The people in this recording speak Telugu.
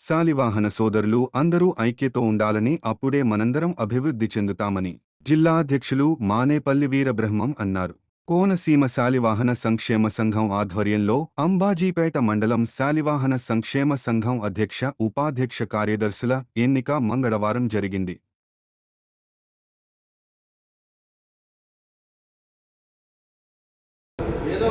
శాలివాహన సోదరులు అందరూ ఐక్యతో ఉండాలని అప్పుడే మనందరం అభివృద్ధి చెందుతామని జిల్లా అధ్యక్షులు మానేపల్లి వీరబ్రహ్మం అన్నారు. కోనసీమ శాలివాహన సంక్షేమ సంఘం ఆధ్వర్యంలో అంబాజీపేట మండలం శాలివాహన సంక్షేమ సంఘం అధ్యక్ష ఉపాధ్యక్ష కార్యదర్శుల ఎన్నిక మంగళవారం జరిగింది. ఏదో